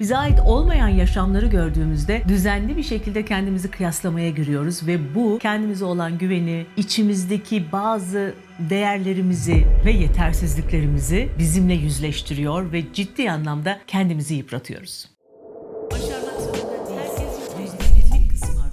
Bize ait olmayan yaşamları gördüğümüzde düzenli bir şekilde kendimizi kıyaslamaya giriyoruz ve bu kendimize olan güveni, içimizdeki bazı değerlerimizi ve yetersizliklerimizi bizimle yüzleştiriyor ve ciddi anlamda kendimizi yıpratıyoruz.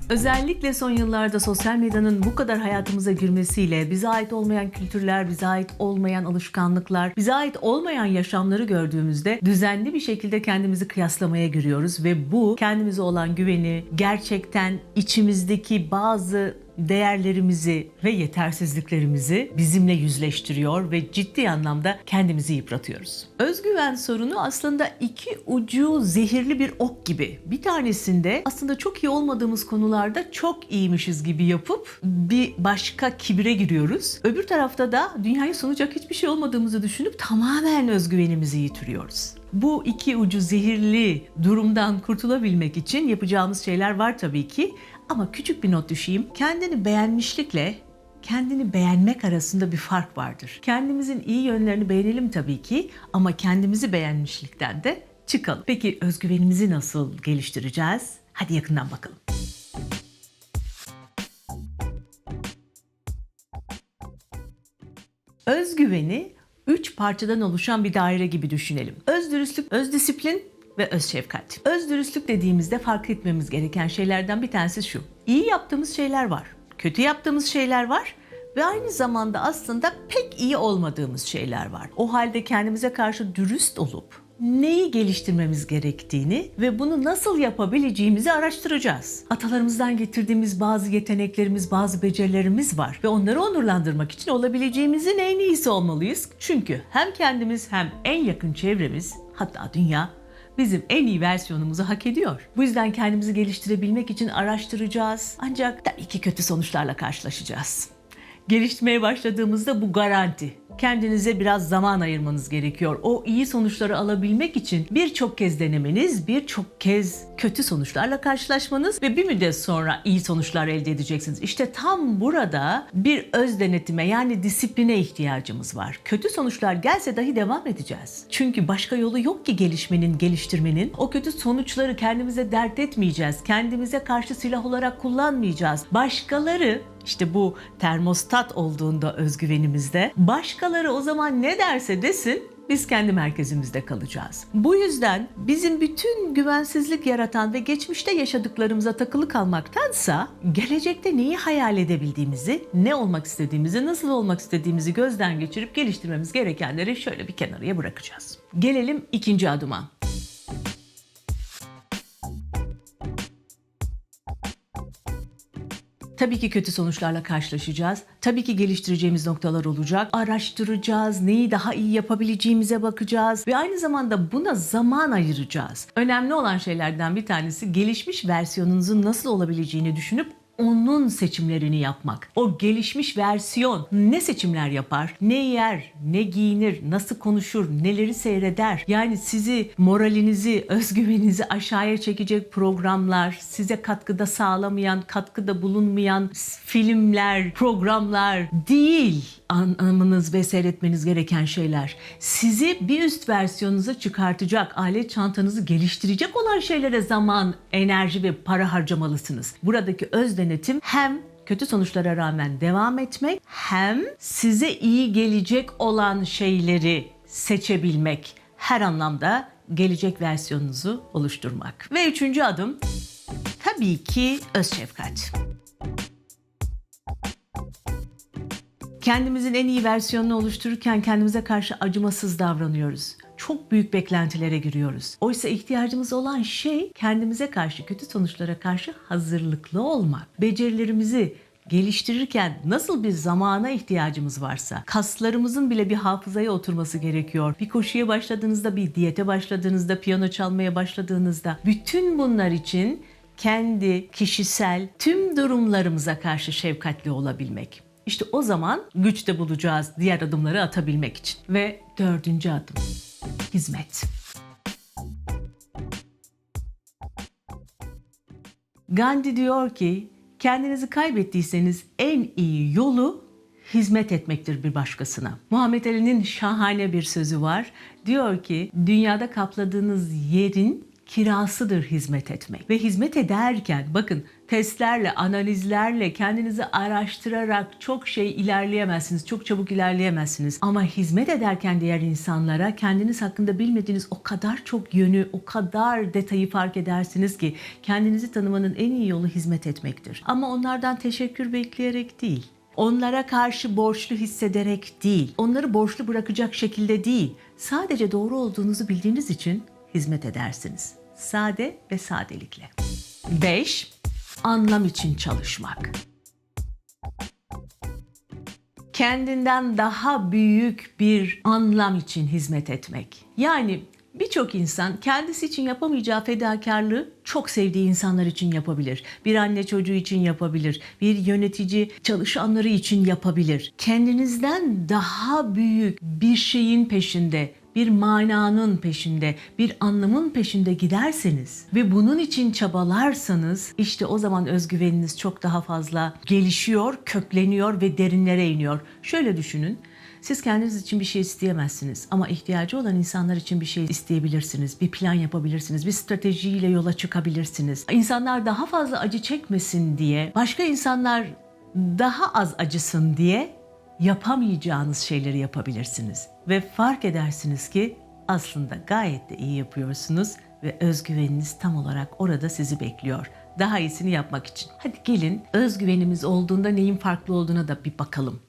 Özellikle son yıllarda sosyal medyanın bu kadar hayatımıza girmesiyle bize ait olmayan kültürler, bize ait olmayan alışkanlıklar, bize ait olmayan yaşamları gördüğümüzde düzenli bir şekilde kendimizi kıyaslamaya giriyoruz ve bu kendimize olan güveni, gerçekten içimizdeki bazı değerlerimizi ve yetersizliklerimizi bizimle yüzleştiriyor ve ciddi anlamda kendimizi yıpratıyoruz. Özgüven sorunu aslında iki ucu zehirli bir ok gibi. Bir tanesinde aslında çok iyi olmadığımız konularda çok iyiymişiz gibi yapıp bir başka kibre giriyoruz. Öbür tarafta da dünyayı sunacak hiçbir şey olmadığımızı düşünüp tamamen özgüvenimizi yitiriyoruz. Bu iki ucu zehirli durumdan kurtulabilmek için yapacağımız şeyler var tabii ki. Ama küçük bir not düşeyim. Kendini beğenmişlikle kendini beğenmek arasında bir fark vardır. Kendimizin iyi yönlerini beğenelim tabii ki ama kendimizi beğenmişlikten de çıkalım. Peki özgüvenimizi nasıl geliştireceğiz? Hadi yakından bakalım. Özgüveni üç parçadan oluşan bir daire gibi düşünelim. Öz dürüstlük, öz disiplin ve öz şefkat. Öz dürüstlük dediğimizde fark etmemiz gereken şeylerden bir tanesi şu. İyi yaptığımız şeyler var, kötü yaptığımız şeyler var ve aynı zamanda aslında pek iyi olmadığımız şeyler var. O halde kendimize karşı dürüst olup neyi geliştirmemiz gerektiğini ve bunu nasıl yapabileceğimizi araştıracağız. Atalarımızdan getirdiğimiz bazı yeteneklerimiz, bazı becerilerimiz var ve onları onurlandırmak için olabileceğimizin en iyisi olmalıyız. Çünkü hem kendimiz hem en yakın çevremiz hatta dünya bizim en iyi versiyonumuzu hak ediyor. Bu yüzden kendimizi geliştirebilmek için araştıracağız. Ancak tabii ki kötü sonuçlarla karşılaşacağız. Gelişmeye başladığımızda bu garanti. Kendinize biraz zaman ayırmanız gerekiyor. O iyi sonuçları alabilmek için birçok kez denemeniz, birçok kez kötü sonuçlarla karşılaşmanız ve bir müddet sonra iyi sonuçlar elde edeceksiniz. İşte tam burada bir öz denetime yani disipline ihtiyacımız var. Kötü sonuçlar gelse dahi devam edeceğiz. Çünkü başka yolu yok ki gelişmenin, geliştirmenin. O kötü sonuçları kendimize dert etmeyeceğiz. Kendimize karşı silah olarak kullanmayacağız. Başkaları işte bu termostat olduğunda özgüvenimizde başkaları o zaman ne derse desin biz kendi merkezimizde kalacağız. Bu yüzden bizim bütün güvensizlik yaratan ve geçmişte yaşadıklarımıza takılı kalmaktansa gelecekte neyi hayal edebildiğimizi, ne olmak istediğimizi, nasıl olmak istediğimizi gözden geçirip geliştirmemiz gerekenleri şöyle bir kenarıya bırakacağız. Gelelim ikinci adıma. Tabii ki kötü sonuçlarla karşılaşacağız. Tabii ki geliştireceğimiz noktalar olacak. Araştıracağız, neyi daha iyi yapabileceğimize bakacağız ve aynı zamanda buna zaman ayıracağız. Önemli olan şeylerden bir tanesi gelişmiş versiyonunuzun nasıl olabileceğini düşünüp onun seçimlerini yapmak. O gelişmiş versiyon ne seçimler yapar, ne yer, ne giyinir, nasıl konuşur, neleri seyreder. Yani sizi, moralinizi, özgüveninizi aşağıya çekecek programlar, size katkıda sağlamayan, katkıda bulunmayan filmler, programlar değil anlamanız ve seyretmeniz gereken şeyler. Sizi bir üst versiyonunuza çıkartacak, alet çantanızı geliştirecek olan şeylere zaman, enerji ve para harcamalısınız. Buradaki öz denetim hem kötü sonuçlara rağmen devam etmek hem size iyi gelecek olan şeyleri seçebilmek. Her anlamda gelecek versiyonunuzu oluşturmak. Ve üçüncü adım tabii ki öz şefkat. Kendimizin en iyi versiyonunu oluştururken kendimize karşı acımasız davranıyoruz. Çok büyük beklentilere giriyoruz. Oysa ihtiyacımız olan şey kendimize karşı, kötü sonuçlara karşı hazırlıklı olmak. Becerilerimizi geliştirirken nasıl bir zamana ihtiyacımız varsa, kaslarımızın bile bir hafızaya oturması gerekiyor. Bir koşuya başladığınızda, bir diyete başladığınızda, piyano çalmaya başladığınızda bütün bunlar için kendi kişisel tüm durumlarımıza karşı şefkatli olabilmek. İşte o zaman güç de bulacağız diğer adımları atabilmek için. Ve dördüncü adım hizmet. Gandhi diyor ki kendinizi kaybettiyseniz en iyi yolu hizmet etmektir bir başkasına. Muhammed Ali'nin şahane bir sözü var. Diyor ki dünyada kapladığınız yerin kirasıdır hizmet etmek. Ve hizmet ederken bakın testlerle, analizlerle, kendinizi araştırarak çok şey ilerleyemezsiniz. Çok çabuk ilerleyemezsiniz. Ama hizmet ederken diğer insanlara kendiniz hakkında bilmediğiniz o kadar çok yönü, o kadar detayı fark edersiniz ki kendinizi tanımanın en iyi yolu hizmet etmektir. Ama onlardan teşekkür bekleyerek değil. Onlara karşı borçlu hissederek değil, onları borçlu bırakacak şekilde değil, sadece doğru olduğunuzu bildiğiniz için hizmet edersiniz. Sade ve sadelikle. 5. Anlam için çalışmak. Kendinden daha büyük bir anlam için hizmet etmek. Yani birçok insan kendisi için yapamayacağı fedakarlığı çok sevdiği insanlar için yapabilir. Bir anne çocuğu için yapabilir. Bir yönetici çalışanları için yapabilir. Kendinizden daha büyük bir şeyin peşinde bir mananın peşinde, bir anlamın peşinde giderseniz ve bunun için çabalarsanız işte o zaman özgüveniniz çok daha fazla gelişiyor, kökleniyor ve derinlere iniyor. Şöyle düşünün. Siz kendiniz için bir şey isteyemezsiniz ama ihtiyacı olan insanlar için bir şey isteyebilirsiniz. Bir plan yapabilirsiniz. Bir stratejiyle yola çıkabilirsiniz. İnsanlar daha fazla acı çekmesin diye, başka insanlar daha az acısın diye yapamayacağınız şeyleri yapabilirsiniz. Ve fark edersiniz ki aslında gayet de iyi yapıyorsunuz ve özgüveniniz tam olarak orada sizi bekliyor. Daha iyisini yapmak için. Hadi gelin özgüvenimiz olduğunda neyin farklı olduğuna da bir bakalım.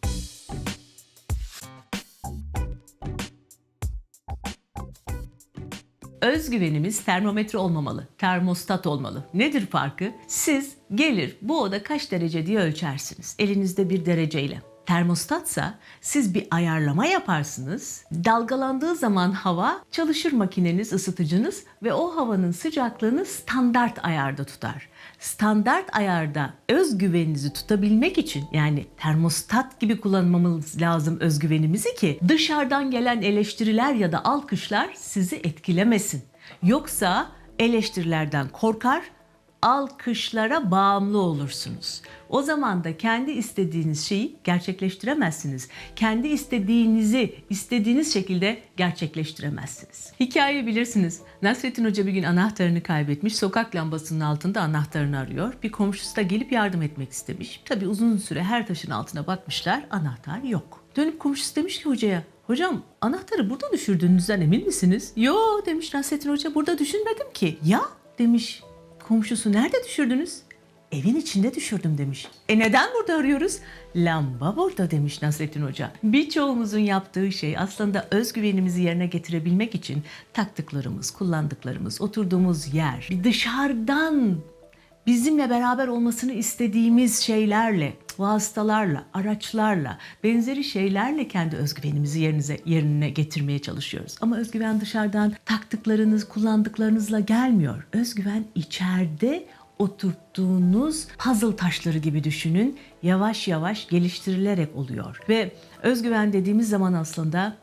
Özgüvenimiz termometre olmamalı, termostat olmalı. Nedir farkı? Siz gelir bu oda kaç derece diye ölçersiniz. Elinizde bir dereceyle. Termostatsa siz bir ayarlama yaparsınız. Dalgalandığı zaman hava çalışır makineniz, ısıtıcınız ve o havanın sıcaklığını standart ayarda tutar. Standart ayarda özgüveninizi tutabilmek için yani termostat gibi kullanmamız lazım özgüvenimizi ki dışarıdan gelen eleştiriler ya da alkışlar sizi etkilemesin. Yoksa eleştirilerden korkar, alkışlara bağımlı olursunuz. O zaman da kendi istediğiniz şeyi gerçekleştiremezsiniz. Kendi istediğinizi istediğiniz şekilde gerçekleştiremezsiniz. Hikayeyi bilirsiniz. Nasrettin Hoca bir gün anahtarını kaybetmiş. Sokak lambasının altında anahtarını arıyor. Bir komşusu da gelip yardım etmek istemiş. Tabii uzun süre her taşın altına bakmışlar. Anahtar yok. Dönüp komşusu demiş ki hocaya Hocam anahtarı burada düşürdüğünüzden emin misiniz? Yo demiş Nasrettin Hoca burada düşünmedim ki. Ya demiş komşusu nerede düşürdünüz? Evin içinde düşürdüm demiş. E neden burada arıyoruz? Lamba burada demiş Nasrettin Hoca. Birçoğumuzun yaptığı şey aslında özgüvenimizi yerine getirebilmek için taktıklarımız, kullandıklarımız, oturduğumuz yer, bir dışarıdan bizimle beraber olmasını istediğimiz şeylerle, vasıtalarla, araçlarla, benzeri şeylerle kendi özgüvenimizi yerinize, yerine getirmeye çalışıyoruz. Ama özgüven dışarıdan taktıklarınız, kullandıklarınızla gelmiyor. Özgüven içeride oturttuğunuz puzzle taşları gibi düşünün. Yavaş yavaş geliştirilerek oluyor. Ve özgüven dediğimiz zaman aslında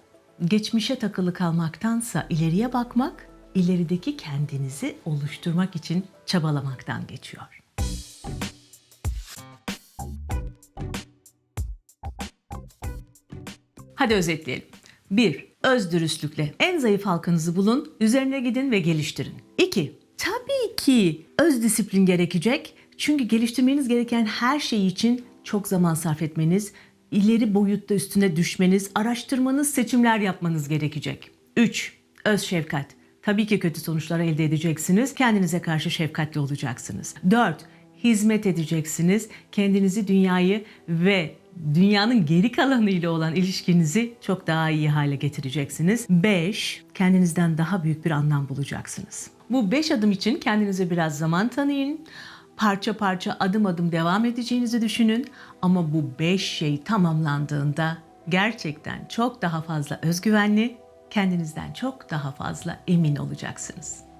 geçmişe takılı kalmaktansa ileriye bakmak, ilerideki kendinizi oluşturmak için çabalamaktan geçiyor. Hadi özetleyelim. 1. Öz dürüstlükle en zayıf halkanızı bulun, üzerine gidin ve geliştirin. 2. Tabii ki öz disiplin gerekecek. Çünkü geliştirmeniz gereken her şey için çok zaman sarf etmeniz, ileri boyutta üstüne düşmeniz, araştırmanız, seçimler yapmanız gerekecek. 3. Öz şefkat. Tabii ki kötü sonuçlar elde edeceksiniz. Kendinize karşı şefkatli olacaksınız. 4. Hizmet edeceksiniz. Kendinizi, dünyayı ve dünyanın geri kalanıyla olan ilişkinizi çok daha iyi hale getireceksiniz. 5. Kendinizden daha büyük bir anlam bulacaksınız. Bu 5 adım için kendinize biraz zaman tanıyın. Parça parça adım adım devam edeceğinizi düşünün ama bu 5 şey tamamlandığında gerçekten çok daha fazla özgüvenli, kendinizden çok daha fazla emin olacaksınız.